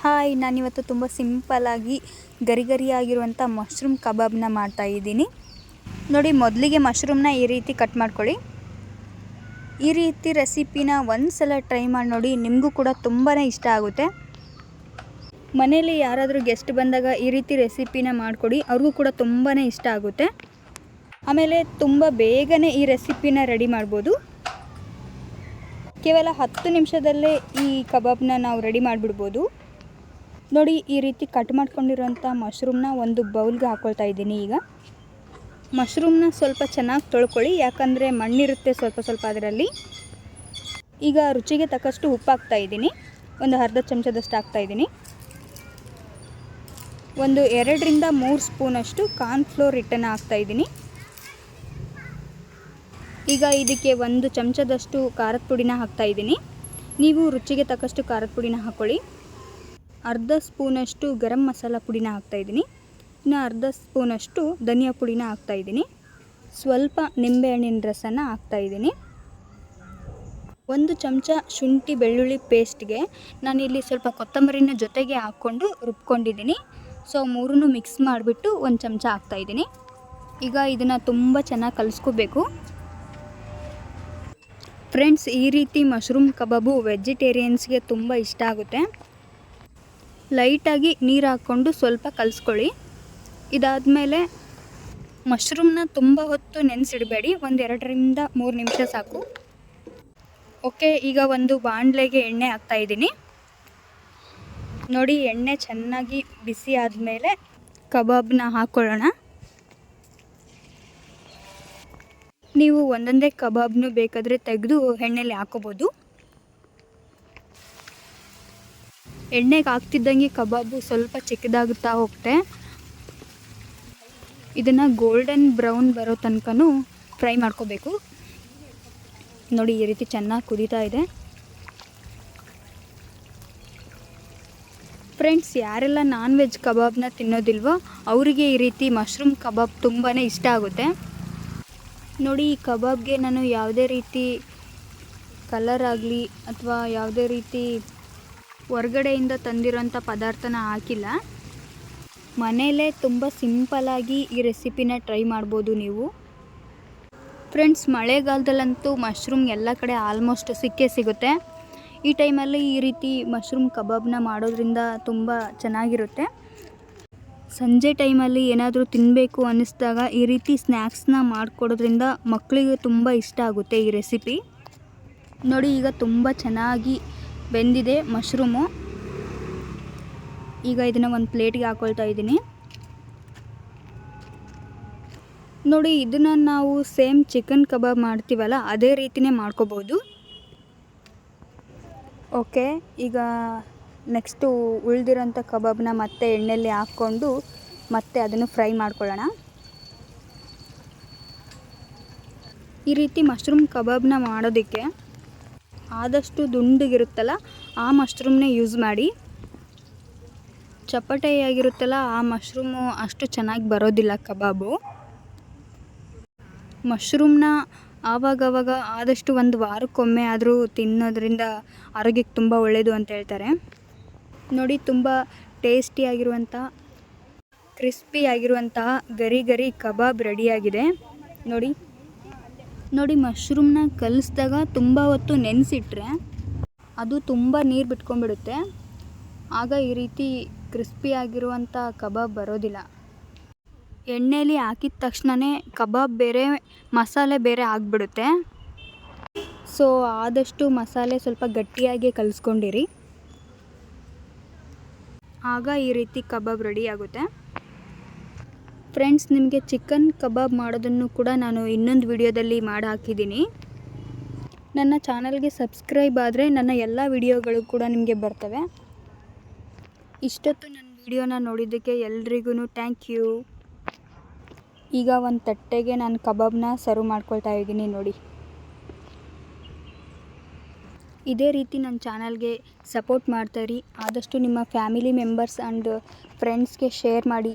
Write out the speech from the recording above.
Hi, ನಾನಿವತ್ತು ತುಂಬ ಸಿಂಪಲ್ಲಾಗಿ ಗರಿ ಗರಿಯಾಗಿರುವಂಥ ಮಶ್ರೂಮ್ ಕಬಾಬ್ನ ಮಾಡ್ತಾಯಿದ್ದೀನಿ ನೋಡಿ, ಮೊದಲಿಗೆ ಮಶ್ರೂಮ್ನ ಈ ರೀತಿ ಕಟ್ ಮಾಡ್ಕೊಳ್ಳಿ. ಈ ರೀತಿ ರೆಸಿಪಿನ ಒಂದು ಸಲ ಟ್ರೈ ಮಾಡಿ ನೋಡಿ, ನಿಮಗೂ ಕೂಡ ತುಂಬಾ ಇಷ್ಟ ಆಗುತ್ತೆ. ಮನೇಲಿ ಯಾರಾದರೂ ಗೆಸ್ಟ್ ಬಂದಾಗ ಈ ರೀತಿ ರೆಸಿಪಿನ ಮಾಡಿಕೊಡಿ, ಅವ್ರಿಗೂ ಕೂಡ ತುಂಬಾ ಇಷ್ಟ ಆಗುತ್ತೆ. ಆಮೇಲೆ ತುಂಬ ಬೇಗನೆ ಈ ರೆಸಿಪಿನ ರೆಡಿ ಮಾಡ್ಬೋದು. ಕೇವಲ ಹತ್ತು ನಿಮಿಷದಲ್ಲೇ ಈ ಕಬಾಬ್ನ ನಾವು ರೆಡಿ ಮಾಡಿಬಿಡ್ಬೋದು. ನೋಡಿ, ಈ ರೀತಿ ಕಟ್ ಮಾಡ್ಕೊಂಡಿರೋಂಥ ಮಶ್ರೂಮ್ನ ಒಂದು ಬೌಲ್ಗೆ ಹಾಕ್ಕೊಳ್ತಾ ಇದ್ದೀನಿ ಈಗ. ಮಶ್ರೂಮ್ನ ಸ್ವಲ್ಪ ಚೆನ್ನಾಗಿ ತೊಳ್ಕೊಳ್ಳಿ, ಯಾಕಂದರೆ ಮಣ್ಣಿರುತ್ತೆ ಸ್ವಲ್ಪ ಸ್ವಲ್ಪ ಅದರಲ್ಲಿ. ಈಗ ರುಚಿಗೆ ತಕ್ಕಷ್ಟು ಉಪ್ಪು ಹಾಕ್ತಾ ಇದ್ದೀನಿ. ಒಂದು ಅರ್ಧ ಚಮಚದಷ್ಟು ಹಾಕ್ತಾ ಇದ್ದೀನಿ. ಒಂದು ಎರಡರಿಂದ ಮೂರು ಸ್ಪೂನಷ್ಟು ಕಾರ್ನ್ಫ್ಲೋರ್ ಹಿಟ್ಟನ್ನು ಹಾಕ್ತಾ ಇದ್ದೀನಿ. ಈಗ ಇದಕ್ಕೆ ಒಂದು ಚಮಚದಷ್ಟು ಖಾರದ ಪುಡಿನ ಹಾಕ್ತಾ ಇದ್ದೀನಿ. ನೀವು ರುಚಿಗೆ ತಕ್ಕಷ್ಟು ಖಾರದ ಪುಡಿನ ಹಾಕ್ಕೊಳ್ಳಿ ಅರ್ಧ ಸ್ಪೂನಷ್ಟು ಗರಂ ಮಸಾಲ ಪುಡಿನ ಹಾಕ್ತಾಯಿದ್ದೀನಿ ಇನ್ನು ಅರ್ಧ ಸ್ಪೂನಷ್ಟು ಧನಿಯಾ ಪುಡಿನ ಹಾಕ್ತಾಯಿದ್ದೀನಿ ಸ್ವಲ್ಪ ನಿಂಬೆಹಣ್ಣಿನ ರಸನ ಹಾಕ್ತಾಯಿದ್ದೀನಿ ಒಂದು ಚಮಚ ಶುಂಠಿ ಬೆಳ್ಳುಳ್ಳಿ ಪೇಸ್ಟ್ಗೆ ನಾನಿಲ್ಲಿ ಸ್ವಲ್ಪ ಕೊತ್ತಂಬರಿನ ಜೊತೆಗೆ ಹಾಕ್ಕೊಂಡು ರುಬ್ಕೊಂಡಿದ್ದೀನಿ. ಸೊ ಮೂರನ್ನು ಮಿಕ್ಸ್ ಮಾಡಿಬಿಟ್ಟು ಒಂದು ಚಮಚ ಹಾಕ್ತಾಯಿದ್ದೀನಿ ಈಗ ಇದನ್ನು ತುಂಬ ಚೆನ್ನಾಗಿ ಕಲಿಸ್ಕೋಬೇಕು. ಫ್ರೆಂಡ್ಸ್, ಈ ರೀತಿ ಮಶ್ರೂಮ್ ಕಬಾಬು ವೆಜಿಟೇರಿಯನ್ಸ್ಗೆ ತುಂಬ ಇಷ್ಟ ಆಗುತ್ತೆ. ಲೈಟಾಗಿ ನೀರು ಹಾಕ್ಕೊಂಡು ಸ್ವಲ್ಪ ಕಲಿಸ್ಕೊಳ್ಳಿ. ಇದಾದಮೇಲೆ ಮಶ್ರೂಮ್ನ ತುಂಬ ಹೊತ್ತು ನೆನೆಸಿಡಬೇಡಿ. ಒಂದು ಎರಡರಿಂದ ಮೂರು ನಿಮಿಷ ಸಾಕು. ಓಕೆ, ಈಗ ಒಂದು ಬಾಣಲೆಗೆ ಎಣ್ಣೆ ಹಾಕ್ತಾಯಿದ್ದೀನಿ ನೋಡಿ, ಎಣ್ಣೆ ಚೆನ್ನಾಗಿ ಬಿಸಿ ಆದಮೇಲೆ ಕಬಾಬ್ನ ಹಾಕ್ಕೊಳ್ಳೋಣ ನೀವು ಒಂದೊಂದೇ ಕಬಾಬ್ನು ಬೇಕಾದರೆ ತೆಗೆದು ಎಣ್ಣೆಲಿ ಹಾಕೋಬೋದು. ಎಣ್ಣೆಗೆ ಹಾಕ್ತಿದ್ದಂಗೆ ಕಬಾಬು ಸ್ವಲ್ಪ ಚಿಕ್ಕದಾಗುತ್ತಾ ಹೋಗುತ್ತೆ ಇದನ್ನು ಗೋಲ್ಡನ್ ಬ್ರೌನ್ ಬರೋ ತನಕನೂ ಫ್ರೈ ಮಾಡ್ಕೋಬೇಕು. ನೋಡಿ, ಈ ರೀತಿ ಚೆನ್ನಾಗಿ ಕುದೀತಾ ಇದೆ. ಫ್ರೆಂಡ್ಸ್ ಯಾರೆಲ್ಲ ನಾನ್ ವೆಜ್ ಕಬಾಬ್ನ ತಿನ್ನೋದಿಲ್ವೋ ಅವರಿಗೆ ಈ ರೀತಿ ಮಶ್ರೂಮ್ ಕಬಾಬ್ ತುಂಬಾ ಇಷ್ಟ ಆಗುತ್ತೆ. ನೋಡಿ, ಈ ಕಬಾಬ್ಗೆ ನಾನು ಯಾವುದೇ ರೀತಿ ಕಲರ್ ಆಗಲಿ ಅಥವಾ ಯಾವುದೇ ರೀತಿ ಹೊರ್ಗಡೆಯಿಂದ ತಂದಿರೋಂಥ ಪದಾರ್ಥನ ಹಾಕಿಲ್ಲ. ಮನೆಯಲ್ಲೇ ತುಂಬ ಸಿಂಪಲಾಗಿ ಈ ರೆಸಿಪಿನ ಟ್ರೈ ಮಾಡ್ಬೋದು ನೀವು. ಫ್ರೆಂಡ್ಸ್, ಮಳೆಗಾಲದಲ್ಲಂತೂ ಮಶ್ರೂಮ್ ಎಲ್ಲ ಕಡೆ ಆಲ್ಮೋಸ್ಟ್ ಸಿಕ್ಕೇ ಸಿಗುತ್ತೆ. ಈ ಟೈಮಲ್ಲಿ ಈ ರೀತಿ ಮಶ್ರೂಮ್ ಕಬಾಬ್ನ ಮಾಡೋದ್ರಿಂದ ತುಂಬ ಚೆನ್ನಾಗಿರುತ್ತೆ. ಸಂಜೆ ಟೈಮಲ್ಲಿ ಏನಾದರೂ ತಿನ್ನಬೇಕು ಅನ್ನಿಸ್ದಾಗ ಈ ರೀತಿ ಸ್ನ್ಯಾಕ್ಸ್ನ ಮಾಡಿಕೊಡೋದ್ರಿಂದ ಮಕ್ಕಳಿಗೆ ತುಂಬ ಇಷ್ಟ ಆಗುತ್ತೆ ಈ ರೆಸಿಪಿ. ನೋಡಿ, ಈಗ ತುಂಬ ಚೆನ್ನಾಗಿ ಬೆಂದಿದೆ ಮಶ್ರೂಮು. ಈಗ ಇದನ್ನು ಒಂದು ಪ್ಲೇಟ್ಗೆ ಹಾಕೊಳ್ತಾ ಇದ್ದೀನಿ. ನೋಡಿ, ಇದನ್ನು ನಾವು ಸೇಮ್ ಚಿಕನ್ ಕಬಾಬ್ ಮಾಡ್ತೀವಲ್ಲ, ಅದೇ ರೀತಿಯೇ ಮಾಡ್ಕೋಬೋದು. ಓಕೆ, ಈಗ ನೆಕ್ಸ್ಟು ಉಳಿದಿರೋಂಥ ಕಬಾಬ್ನ ಮತ್ತೆ ಎಣ್ಣೆಯಲ್ಲಿ ಹಾಕ್ಕೊಂಡು ಮತ್ತೆ ಅದನ್ನು ಫ್ರೈ ಮಾಡ್ಕೊಳ್ಳೋಣ. ಈ ರೀತಿ ಮಶ್ರೂಮ್ ಕಬಾಬ್ನ ಮಾಡೋದಕ್ಕೆ ಆದಷ್ಟು ದುಂಡಗಿರುತ್ತಲ್ಲ, ಆ ಮಶ್ರೂಮ್ನೇ ಯೂಸ್ ಮಾಡಿ. ಚಪ್ಪಟೆಯಾಗಿರುತ್ತಲ್ಲ, ಆ ಮಶ್ರೂಮು ಅಷ್ಟು ಚೆನ್ನಾಗಿ ಬರೋದಿಲ್ಲ ಕಬಾಬು. ಮಶ್ರೂಮ್ನ ಆವಾಗವಾಗ ಆದಷ್ಟು ಒಂದು ವಾರಕ್ಕೊಮ್ಮೆ ಆದರೂ ತಿನ್ನೋದ್ರಿಂದ ಆರೋಗ್ಯಕ್ಕೆ ತುಂಬ ಒಳ್ಳೆಯದು ಅಂತ ಹೇಳ್ತಾರೆ. ನೋಡಿ, ತುಂಬ ಟೇಸ್ಟಿಯಾಗಿರುವಂಥ ಕ್ರಿಸ್ಪಿಯಾಗಿರುವಂತಹ ಗರಿ ಗರಿ ಕಬಾಬ್ ರೆಡಿಯಾಗಿದೆ ನೋಡಿ. ನೋಡಿ ಮಶ್ರೂಮ್ನ ಕಲಿಸಿದಾಗ ತುಂಬ ಹೊತ್ತು ನೆನೆಸಿಟ್ರೆ ಅದು ತುಂಬ ನೀರು ಬಿಟ್ಕೊಂಡ್ಬಿಡುತ್ತೆ. ಆಗ ಈ ರೀತಿ ಕ್ರಿಸ್ಪಿ ಆಗಿರುವಂಥ ಕಬಾಬ್ ಬರೋದಿಲ್ಲ. ಎಣ್ಣೆಲಿ ಹಾಕಿದ ತಕ್ಷಣವೇ ಕಬಾಬ್ ಬೇರೆ, ಮಸಾಲೆ ಬೇರೆ ಆಗಿಬಿಡುತ್ತೆ. ಸೊ, ಆದಷ್ಟು ಮಸಾಲೆ ಸ್ವಲ್ಪ ಗಟ್ಟಿಯಾಗಿ ಕಲಿಸ್ಕೊಂಡಿರಿ. ಆಗ ಈ ರೀತಿ ಕಬಾಬ್ ರೆಡಿ ಆಗುತ್ತೆ. ಫ್ರೆಂಡ್ಸ್ ನಿಮಗೆ ಚಿಕನ್ ಕಬಾಬ್ ಮಾಡೋದನ್ನು ಕೂಡ ನಾನು ಇನ್ನೊಂದು ವಿಡಿಯೋದಲ್ಲಿ ಮಾಡಿ ಹಾಕಿದ್ದೀನಿ ನನ್ನ ಚಾನಲ್ಗೆ ಸಬ್ಸ್ಕ್ರೈಬ್ ಆದರೆ ನನ್ನ ಎಲ್ಲ ವಿಡಿಯೋಗಳು ಕೂಡ ನಿಮಗೆ ಬರ್ತವೆ. ಇಷ್ಟೊತ್ತು ನನ್ನ ವಿಡಿಯೋನ ನೋಡಿದ್ದಕ್ಕೆ ಎಲ್ರಿಗೂ ಥ್ಯಾಂಕ್ ಯು ಈಗ ಒಂದು ತಟ್ಟೆಗೆ ನಾನು ಕಬಾಬ್ನ ಸರ್ವ್ ಮಾಡ್ಕೊಳ್ತಾ ಇದ್ದೀನಿ ನೋಡಿ. ಇದೇ ರೀತಿ ನನ್ನ ಚಾನಲ್ಗೆ ಸಪೋರ್ಟ್ ಮಾಡ್ತಾಯಿರಿ ಆದಷ್ಟು ನಿಮ್ಮ ಫ್ಯಾಮಿಲಿ ಮೆಂಬರ್ಸ್ ಆ್ಯಂಡ್ ಫ್ರೆಂಡ್ಸ್ಗೆ ಶೇರ್ ಮಾಡಿ.